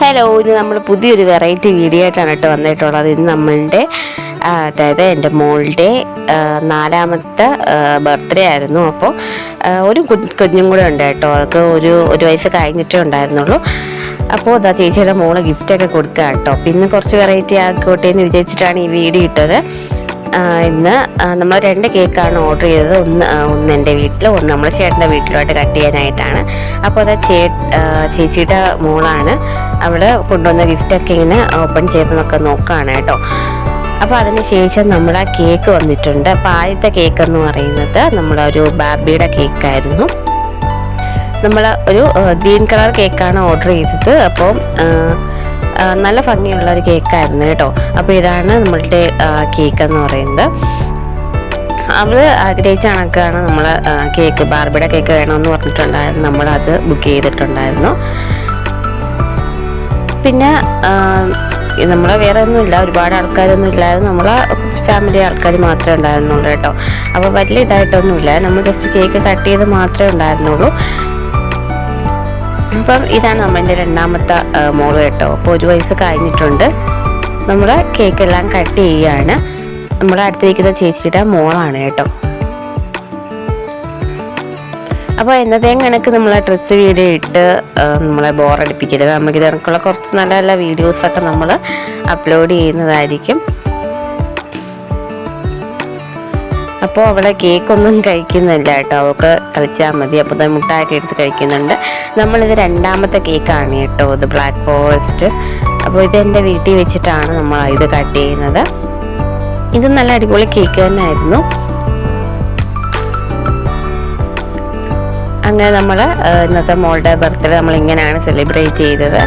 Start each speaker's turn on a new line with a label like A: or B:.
A: Hello ഇന്ന് നമ്മൾ പുതിയൊരു വെറൈറ്റി വീഡിയോ ആയിട്ടാണ് കേട്ടോ വന്നിട്ടുള്ളത്. ഇന്ന് നമ്മളുടെ അതായത് എന്റെ മോളുടെ നാലാമത്തെ ബർത്ത്ഡേ ആയിരുന്നു. അപ്പോൾ ഒരു കുഞ്ഞും കൂടെ ഉണ്ട് കേട്ടോ. അവൾക്ക് ഒരു ഒരു വയസ്സ് കഴിഞ്ഞിട്ടേ ഉണ്ടായിരുന്നുള്ളൂ. അപ്പോൾ അതാ ചേച്ചിയുടെ മോളെ ഗിഫ്റ്റൊക്കെ കൊടുക്കുക കേട്ടോ. പിന്നെ കുറച്ച് വെറൈറ്റി ആക്കോട്ടെ എന്ന് വിചാരിച്ചിട്ടാണ് ഈ വീഡിയോ ഇട്ടത്. ഇന്ന് നമ്മൾ രണ്ട് കേക്കാണ് ഓർഡർ ചെയ്തത്. ഒന്ന് ഒന്ന് എന്റെ വീട്ടിൽ ഒന്ന് നമ്മൾ ചേട്ടന്റെ വീട്ടിലോട്ട് കട്ട് ചെയ്യാനായിട്ടാണ്. അപ്പോൾ അത് ചേ ചേച്ചിയുടെ മോളാണ്. അവൾ കൊണ്ടുവന്ന ഗിഫ്റ്റൊക്കെ ഇങ്ങനെ ഓപ്പൺ ചെയ്ത് നമുക്ക് നോക്കുകയാണ് കേട്ടോ. അപ്പോൾ അതിന് ശേഷം നമ്മൾ ആ കേക്ക് വന്നിട്ടുണ്ട്. അപ്പോൾ ആദ്യത്തെ കേക്ക് എന്ന് പറയുന്നത് നമ്മളൊരു ബാബിയുടെ കേക്കായിരുന്നു. നമ്മൾ ഒരു ഗ്രീൻ കളർ കേക്കാണ് ഓർഡർ ചെയ്തത്. അപ്പോൾ നല്ല ഭംഗിയുള്ള ഒരു കേക്കായിരുന്നു കേട്ടോ. അപ്പോൾ ഇതാണ് നമ്മളുടെ കേക്ക് എന്ന് പറയുന്നത്. അവൾ ആഗ്രഹിച്ച കണക്കാണ് നമ്മൾ കേക്ക് ബാർബിയുടെ കേക്ക് വേണമെന്ന് പറഞ്ഞിട്ടുണ്ടായിരുന്നു. നമ്മളത് ബുക്ക് ചെയ്തിട്ടുണ്ടായിരുന്നു. പിന്നെ നമ്മൾ വേറെ ഒന്നുമില്ല ഒരുപാട് ആൾക്കാരൊന്നും ഇല്ലായിരുന്നു. നമ്മൾ ഫാമിലി ആൾക്കാർ മാത്രമേ ഉണ്ടായിരുന്നുള്ളൂ കേട്ടോ. അപ്പോൾ വലിയ ഇതായിട്ടൊന്നുമില്ല. നമ്മൾ ജസ്റ്റ് കേക്ക് കട്ട് ചെയ്ത് മാത്രമേ ഉണ്ടായിരുന്നുള്ളൂ. അപ്പം ഇതാണ് നമ്മളുടെ രണ്ടാമത്തെ മോൾ കേട്ടോ. അപ്പോൾ ഒരു വയസ്സ് കഴിഞ്ഞിട്ടുണ്ട്. നമ്മൾ കേക്കെല്ലാം കട്ട് ചെയ്യുകയാണ്. നമ്മുടെ അടുത്തിരിക്കുന്ന ചേച്ചിയുടെ മോളാണ് കേട്ടോ. അപ്പോൾ എന്നതേം കണക്ക് നമ്മളെ ഡ്രസ്സ് വീഡിയോ ഇട്ട് നമ്മളെ ബോറടിപ്പിക്കരുത്. നമുക്ക് ഇതിനൊക്കെയുള്ള കുറച്ച് നല്ല നല്ല വീഡിയോസൊക്കെ നമ്മൾ അപ്ലോഡ് ചെയ്യുന്നതായിരിക്കും. അപ്പോൾ അവളെ കേക്കൊന്നും കഴിക്കുന്നില്ല കേട്ടോ. അവൾക്ക് കളിച്ചാൽ മതി. അപ്പോൾ തന്നെ മുട്ടായൊക്കെ എടുത്ത് കഴിക്കുന്നുണ്ട്. നമ്മളിത് രണ്ടാമത്തെ കേക്കാണ് കേട്ടോ ഇത് ബ്ലാക്ക് ഫോറസ്റ്റ് അപ്പോൾ ഇത് എന്റെ വീട്ടിൽ വെച്ചിട്ടാണ് നമ്മൾ ഇത് കട്ട് ചെയ്യുന്നത്. ഇത് നല്ല അടിപൊളി കേക്ക് തന്നെയായിരുന്നു. അങ്ങനെ നമ്മൾ ഇന്നത്തെ മോളുടെ ബർത്ത്ഡേ നമ്മൾ ഇങ്ങനെയാണ് സെലിബ്രേറ്റ് ചെയ്തത്.